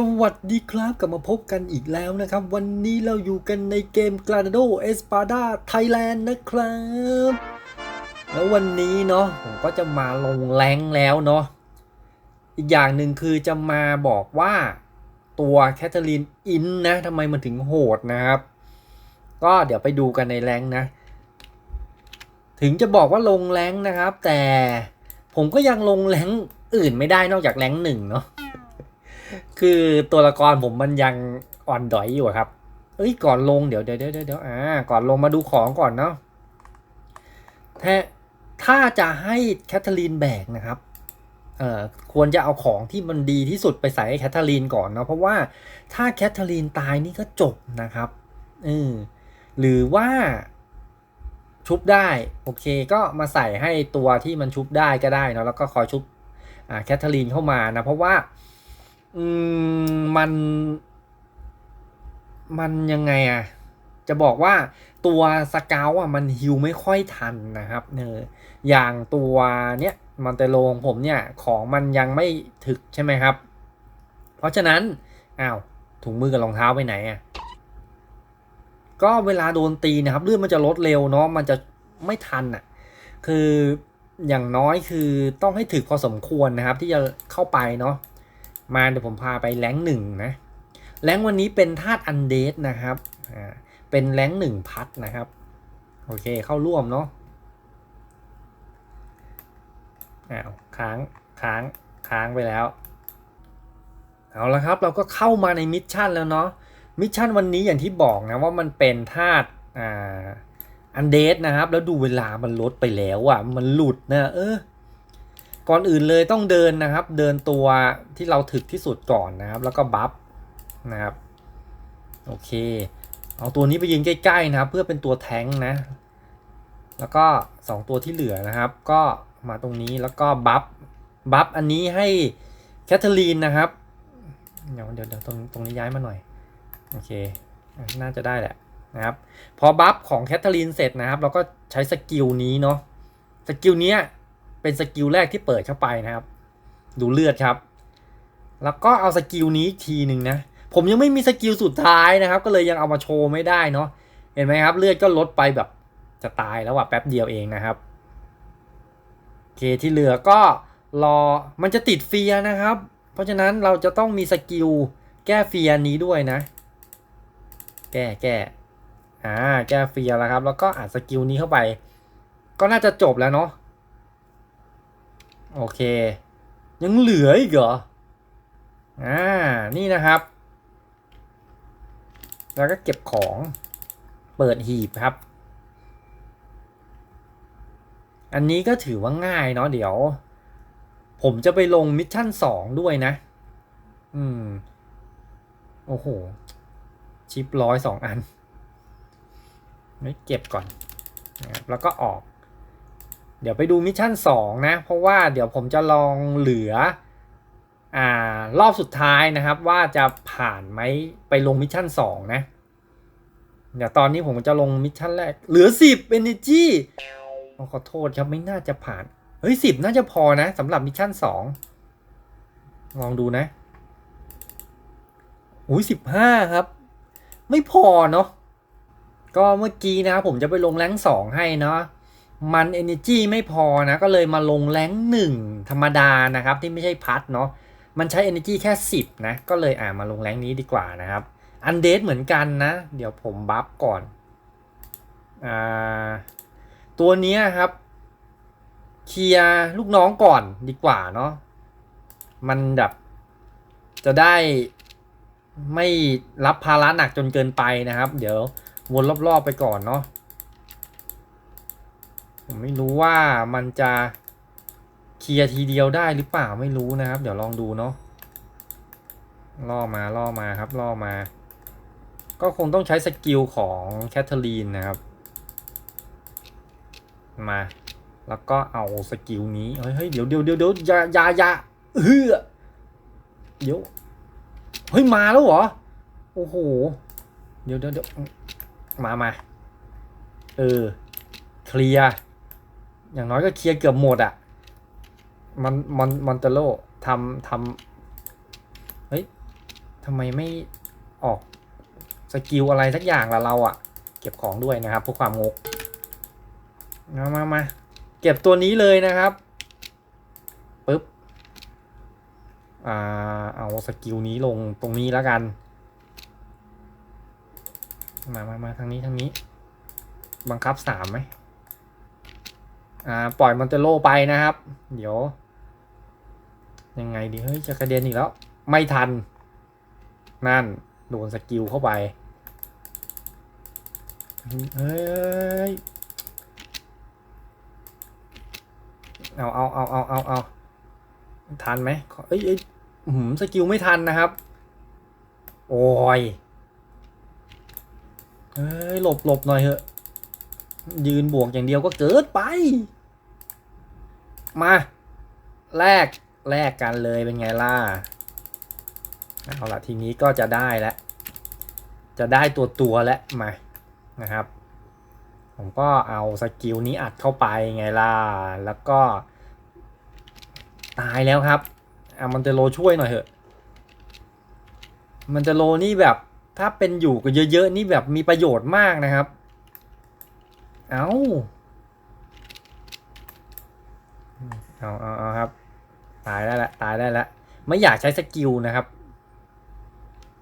สวัสดีครับกลับมาพบกันอีกแล้วนะครับ วันนี้เราอยู่กันในเกม g r a n a d o Espada Thailand นะครับ แล้ววันนี้เนาะผมก็จะมาลงแรงแล้วเนาะอีกอย่างหนึ่งคือจะมาบอกว่าตัวแคทเธอรีนอินนะทำไมมันถึงโหดนะครับ ก็เดี๋ยวไปดูกันในแรงนะ ถึงจะบอกว่าลงแรงนะครับ แต่ผมก็ยังลงแรงอื่นไม่ได้นอกจากแรงหนึ่งเนาะ คือตัวละครผมมันยังอ่อนดอยอยู่ครับ เอ้ยก่อนลงเดี๋ยวเดี๋ยวเดี๋ยวเดี๋ยวอ่าก่อนลงมาดูของก่อนเนาะถ้าถ้าจะให้แคทเธอรีนแบกนะครับเอ่อควรจะเอาของที่มันดีที่สุดไปใส่ให้แคทเธอรีนก่อนเนาะเพราะว่าถ้าแคทเธอรีนตายนี่ก็จบนะครับเออหรือว่าชุบได้โอเคก็มาใส่ให้ตัวที่มันชุบได้ก็ได้เนาะแล้วก็คอยชุบอ่าแคทเธอรีนเข้ามานะเพราะว่า อืมมัน มันยังไงอะจะบอกว่าตัวสเกลอะมันฮิวไม่ค่อยทันนะครับเนออย่างตัวเนี้ยมอนเตโลงผมเนี่ยของมันยังไม่ถึกใช่ไหมครับ เพราะฉะนั้นอ้าวถุงมือกับรองเท้าไปไหนอะก็เวลาโดนตีนะครับเลือดมันจะลดเร็วเนาะมันจะไม่ทันอะคืออย่างน้อยคือต้องให้ถึกพอสมควรนะครับ ที่จะเข้าไปเนาะ มาเดี๋ยวผมพาไปแรงหนึ่งนะแรงวันนี้เป็นธาตุอันเดสนะครับอ่าเป็นแรงหนึ่งพัดนะครับ โอเคเข้าร่วมเนาะอ้าวค้างค้างค้างไปแล้วเอาละครับเราก็เข้ามาในมิชชั่นแล้วเนาะมิชชั่นวันนี้อย่างที่บอกนะว่ามันเป็นธาตุอ่าอันเดสนะครับ แล้วดูเวลามันลดไปแล้วอะ่ะมันหลุดนะเออ ก่อนอื่นเลยต้องเดินนะครับ เดินตัวที่เราถึกที่สุดก่อนนะครับ แล้วก็บัฟนะครับ โอเค เอาตัวนี้ไปยิงใกล้ๆนะครับ เพื่อเป็นตัวแทงนะ แล้วก็ 2 ตัวที่เหลือนะครับ ก็มาตรงนี้แล้วก็บัฟบัฟอันนี้ให้แคทเธอรีนนะครับเดี๋ยวเดี๋ยวเดี๋ยวตรงตรงนี้ย้ายมาหน่อย โอเค น่าจะได้แหละนะครับ พอบัฟของแคทเธอรีนเสร็จนะครับ เราก็ใช้สกิลนี้เนาะสกิลเนี้ย เป็นสกิลแรกที่เปิดเข้าไปนะครับ ดูเลือดครับ แล้วก็เอาสกิลนี้ทีหนึ่งนะ ผมยังไม่มีสกิลสุดท้ายนะครับ ก็เลยยังเอามาโชว์ไม่ได้เนาะเห็นไหมครับ เลือดก็ลดไปแบบจะตายแล้วอะแป๊บเดียวเองนะครับโอเคที่เหลือก็รอมันจะติดเฟียนะครับ เพราะฉะนั้นเราจะต้องมีสกิลแก้เฟียนี้ด้วยนะ แก้แก้อ่าแก้เฟียแล้วครับ แล้วก็อัดสกิลนี้เข้าไป ก็น่าจะจบแล้วเนาะ โอเค ยังเหลืออีกเหรอ อ่า นี่นะครับ แล้วก็เก็บของ เปิดหีบครับ อันนี้ก็ถือว่าง่ายเนาะเดี๋ยว ผมจะไปลงมิชชั่นสองด้วยนะ อืม โอ้โห ชิปร้อยสองอัน ไม่เก็บก่อนนะครับแล้วก็ออก เดี๋ยวไปดูมิชชั่น2นะ เพราะว่าเดี๋ยวผมจะลองเหลืออ่ารอบสุดท้ายนะครับว่าจะผ่านไหมไปลงมิชชั่น2นะ เดี๋ยวตอนนี้ผมจะลงมิชชั่นแรก เหลือ 10 Energy ขอโทษครับไม่น่าจะผ่าน เฮ้ย10น่าจะพอนะสำหรับมิชชั่น2ลองดูนะอุ้ย15ครับ ไม่พอเนาะก็เมื่อกี้นะผมจะไปลงแรงสองให้เนาะ มัน Energy ไม่พอนะ ก็เลยมาลงแรงหนึ่งธรรมดานะครับ ที่ไม่ใช่พัดเนาะมันใช้ Energy แค่ 10 นะ ก็เลยอ่ามาลงแรงนี้ดีกว่านะครับอันเดสเหมือนกันนะ เดี๋ยวผมบัฟก่อนอ่าตัวนี้ครับ เคลียร์ลูกน้องก่อนดีกว่าเนาะมันแบบจะได้ไม่รับภาระหนักจนเกินไปนะครับ เดี๋ยววนรอบๆไปก่อนเนาะ ผมไม่รู้ว่ามันจะเคลียร์ทีเดียวได้หรือเปล่าไม่รู้นะครับ เดี๋ยวลองดูเนาะล่อมาล่อมาครับล่อมา ก็คงต้องใช้สกิลของแคทเธอรีนนะครับ มา แล้วก็เอาสกิลนี้เฮ้ยเดี๋ยวเดี๋ยวเดี๋ยวเดี๋ยวยายายาเฮ้ยเดี๋ยวเฮ้ยมาแล้วเหรอโอ้โหเดี๋ยวเดี๋ยวเดี๋ยวมามาเออเคลียร์ อย่างน้อยก็เคลียร์เกือบหมดอะ่ะมันมันมอนเตโลทำทำเฮ้ยทำไมไม่ออกสกิลอะไรสักอย่างละเราอะเก็บของด้วยนะครับเพื่อความงกมามามาเก็บตัวนี้เลยนะครับปึ๊บอ่าเอาสกิลนี้ลงตรงนี้แล้วกัน มามามาทางนี้ทางนี้ บังคับสามไหม ปล่อยมอนเตโลไปนะครับ เดี๋ยว ยังไงดีเฮ้ยจะกระเด็นอีกแล้ว ไม่ทัน นั่น โดนสกิลเข้าไป เฮ้ย เอาเอาเอาเอาเอาเอาทันไหมเอ้ยเอ้ยหืมสกิลไม่ทันนะครับ โอ้ยเฮ้ยหลบหลบหน่อยเถอะ ยืนบวกอย่างเดียวก็เกิดไป มาแลกแลกกันเลยเป็นไงล่ะเอาละทีนี้ก็จะได้แล้วจะได้ตัวตัวแล้วมานะครับ ผมก็เอาสกิลนี้อัดเข้าไปไงล่ะแล้วก็ ตายแล้วครับอามันเตโลช่วยหน่อยเถอะ มันเตโลนี่แบบถ้าเป็นอยู่ก็เยอะๆนี่แบบมีประโยชน์มากนะครับ เอ้า เอาเอาเอาครับ ตายได้ละตายได้ละไม่อยากใช้สกิลนะครับ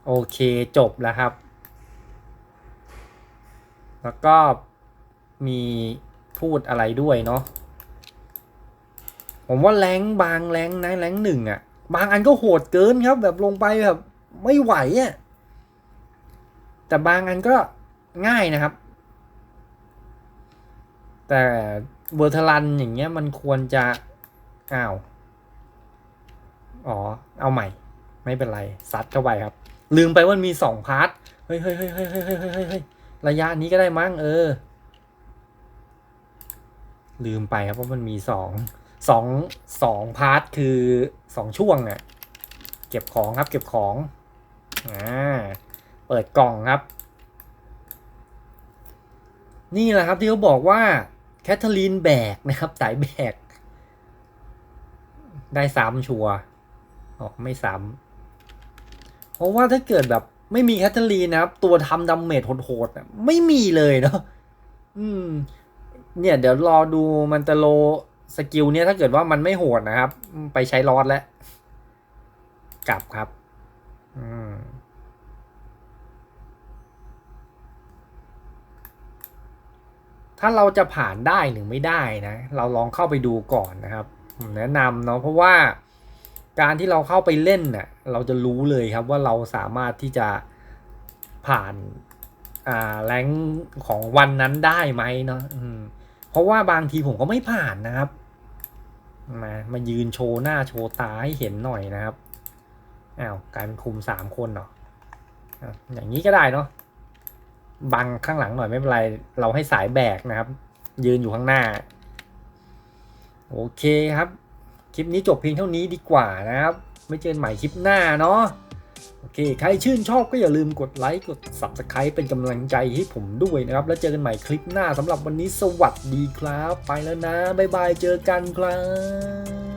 โอเคจบแล้วครับ แล้วก็มีพูดอะไรด้วยเนาะผมว่าแรงบางแรงนะแรงหนึ่งอะ่ะ บางอันก็โหดเกินครับ แบบลงไปแบบไม่ไหวอะ่ะแต่บางอันก็ง่ายนะครับ แต่เวอร์ทลันอย่างเงี้ยมันควรจะ อ้าว อ๋อ เอาใหม่ ไม่เป็นไร ซัดเข้าไปครับ ลืมไปว่ามีสองพาร์ท เฮ้ยเฮ้ยเฮ้ยเฮ้ยเฮ้ยเฮ้ยเฮ้ยระยะนี้ก็ได้มั้งเออ ลืมไปครับว่ามันมีสองสองสองพาร์ทคือสองช่วงอะ่ะ เก็บของครับ เก็บของ อ่า เปิดกล่องครับ นี่แหละครับที่เขาบอกว่าแคทเธอรีนแบกนะครับสายแบก ได้ซ้ำชัวร์อ๋อไม่ซ้ำเพราะว่าถ้าเกิดแบบไม่มีแคทเธอรีนนะครับ ตัวทำดาเมจโหดๆน่ะไม่มีเลยเนาะอืม เนี่ยเดี๋ยวรอดูมันจะโลสกิลเนี่ยถ้าเกิดว่ามันไม่โหดนะครับ ไปใช้ลอดแล้ว กลับครับ อืมถ้าเราจะผ่านได้หรือไม่ได้นะ เราลองเข้าไปดูก่อนนะครับ แนะนำเนาะเพราะว่าการที่เราเข้าไปเล่นเน่ะเราจะรู้เลยครับว่าเราสามารถที่จะผ่านอ่าแรงของวันนั้นได้ไหมเนาะเพราะว่าบางทีผมก็ไม่ผ่านนะครับ มามายืนโชว์หน้าโชว์ตาให้เห็นหน่อยนะครับอ้าวกลายเป็นคุมสามคนเนาะอย่างนี้ก็ได้เนาะบังข้างหลังหน่อยไม่เป็นไร เราให้สายแบกนะครับ ยืนอยู่ข้างหน้า โอเคครับ คลิปนี้จบเพียงเท่านี้ดีกว่านะครับ ไม่เจอกันใหม่คลิปหน้าเนาะโอเค ใครชื่นชอบก็อย่าลืมกดไลค์กด Subscribe เป็นกำลังใจให้ผมด้วยนะครับ แล้วเจอกันใหม่คลิปหน้าสำหรับวันนี้สวัสดีครับ ไปแล้วนะ บ๊ายบาย เจอกันครับ